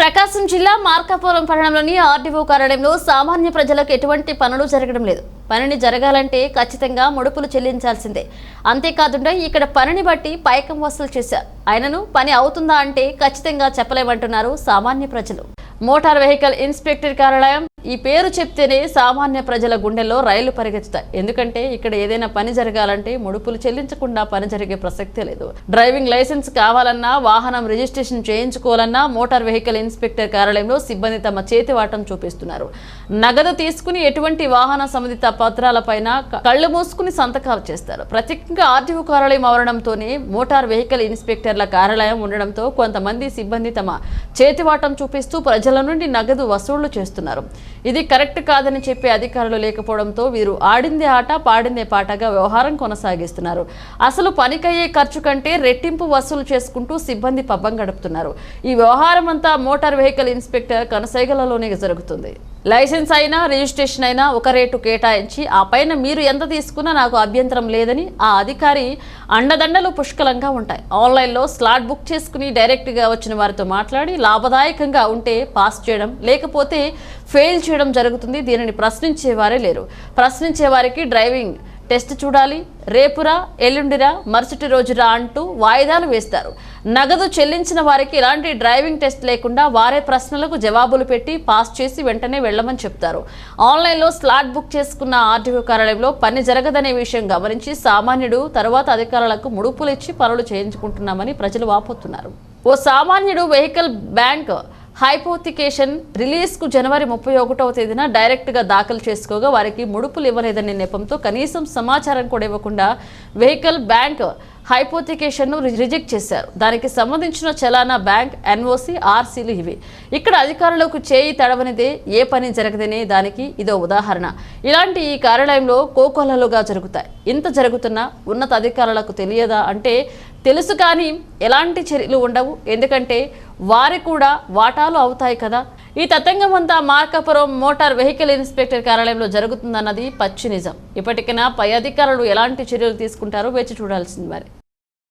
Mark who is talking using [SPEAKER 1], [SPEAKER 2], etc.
[SPEAKER 1] ప్రకాశం జిల్లా మార్కాపురం పట్టణంలోని ఆర్డీఓ కార్యాలయంలో సామాన్య ప్రజలకు ఎటువంటి పనులు జరగడం లేదు. పనిని జరగాలంటే ఖచ్చితంగా ముడుపులు చెల్లించాల్సిందే. అంతేకాకుండా ఇక్కడ పనిని బట్టి పైకం వసూలు చేశారు. ఆయనను పని అవుతుందా అంటే ఖచ్చితంగా చెప్పలేమంటున్నారు సామాన్య ప్రజలు. మోటార్ వెహికల్ ఇన్స్పెక్టర్ కార్యాలయం ఈ పేరు చెప్తేనే సామాన్య ప్రజల గుండెల్లో రైలు పరిగెత్తుతాయి. ఎందుకంటే ఇక్కడ ఏదైనా పని జరగాలంటే ముడుపులు చెల్లించకుండా పని జరిగే ప్రసక్తే లేదు. డ్రైవింగ్ లైసెన్స్ కావాలన్నా వాహనం రిజిస్ట్రేషన్ చేయించుకోవాలన్నా మోటార్ వెహికల్ ఇన్స్పెక్టర్ కార్యాలయంలో సిబ్బంది తమ చేతివాటం చూపిస్తున్నారు. నగదు తీసుకుని ఎటువంటి వాహన సంబంధిత పత్రాలపైన కళ్ళు మూసుకుని సంతకాలు చేస్తారు. ప్రత్యేకంగా ఆర్టీఓ కార్యాలయం అవడంతోనే మోటార్ వెహికల్ ఇన్స్పెక్టర్ల కార్యాలయం ఉండడంతో కొంతమంది సిబ్బంది తమ చేతివాటం చూపిస్తూ ప్రజల నుండి నగదు వసూళ్ళు చేస్తున్నారు. ఇది కరెక్ట్ కాదని చెప్పే అధికారులు లేకపోవడంతో వీరు ఆడిందే ఆట పాడిందే పాటగా వ్యవహారం కొనసాగిస్తున్నారు. అసలు పనికయ్యే ఖర్చు కంటే రెట్టింపు వసూలు చేసుకుంటూ సిబ్బంది పబ్బం గడుపుతున్నారు. ఈ వ్యవహారం అంతా మోటార్ వెహికల్ ఇన్స్పెక్టర్ కనసైగలలోనే జరుగుతుంది. లైసెన్స్ అయినా రిజిస్ట్రేషన్ అయినా ఒక రేటు కేటాయించి ఆ పైన మీరు ఎంత తీసుకున్నా నాకు అభ్యంతరం లేదని ఆ అధికారి అండదండలు పుష్కలంగా ఉంటాయి. ఆన్లైన్లో స్లాట్ బుక్ చేసుకుని డైరెక్ట్గా వచ్చిన వారితో మాట్లాడి లాభదాయకంగా ఉంటే పాస్ చేయడం లేకపోతే ఫెయిల్ చేయడం జరుగుతుంది. దీనిని ప్రశ్నించేవారే లేరు. ప్రశ్నించే వారికి డ్రైవింగ్ టెస్ట్ చూడాలి రేపురా ఎల్లుండిరా మరుసటి రోజురా అంటూ వాయిదాలు వేస్తారు. నగదు చెల్లించిన వారికి ఎలాంటి డ్రైవింగ్ టెస్ట్ లేకుండా వారే ప్రశ్నలకు జవాబులు పెట్టి పాస్ చేసి వెంటనే వెళ్ళమని చెప్తారు. ఆన్లైన్లో స్లాట్ బుక్ చేసుకున్న ఆర్టీఓ కార్యాలయంలో పని జరగదనే విషయం గమనించి సామాన్యుడు తరువాత అధికారులకు ముడుపులు ఇచ్చి పనులు చేయించుకుంటున్నామని ప్రజలు వాపోతున్నారు. ఓ సామాన్యుడు వెహికల్ బ్యాంక్ హైపోతికేషన్ రిలీజ్కు జనవరి ముప్పై ఒకటవ తేదీన డైరెక్ట్గా దాఖలు చేసుకోగా వారికి ముడుపులు ఇవ్వలేదనే నెపంతో కనీసం సమాచారం కూడా ఇవ్వకుండా వెహికల్ బ్యాంక్ హైపోతికేషన్ను రిజెక్ట్ చేశారు. దానికి సంబంధించిన చలానా బ్యాంక్ ఎన్ఓసి ఆర్సీలు ఇవి. ఇక్కడ అధికారులకు చేయి తడవనిదే ఏ పని జరగదనే దానికి ఇదో ఉదాహరణ. ఇలాంటి ఈ కార్యాలయంలో కోకొల్లలుగా జరుగుతాయి. ఇంత జరుగుతున్నా ఉన్నత అధికారులకు తెలియదా అంటే తెలుసు కానీ ఎలాంటి చర్యలు ఉండవు. ఎందుకంటే వారి కూడా వాటాలు అవుతాయి కదా. ఈ తతంగం అంతా మార్కాపురం మోటార్ వెహికల్ ఇన్స్పెక్టర్ కార్యాలయంలో జరుగుతుందన్నది పచ్చి నిజం. ఇప్పటికైనా పై అధికారులు ఎలాంటి చర్యలు తీసుకుంటారో వేచి చూడాల్సింది మరి.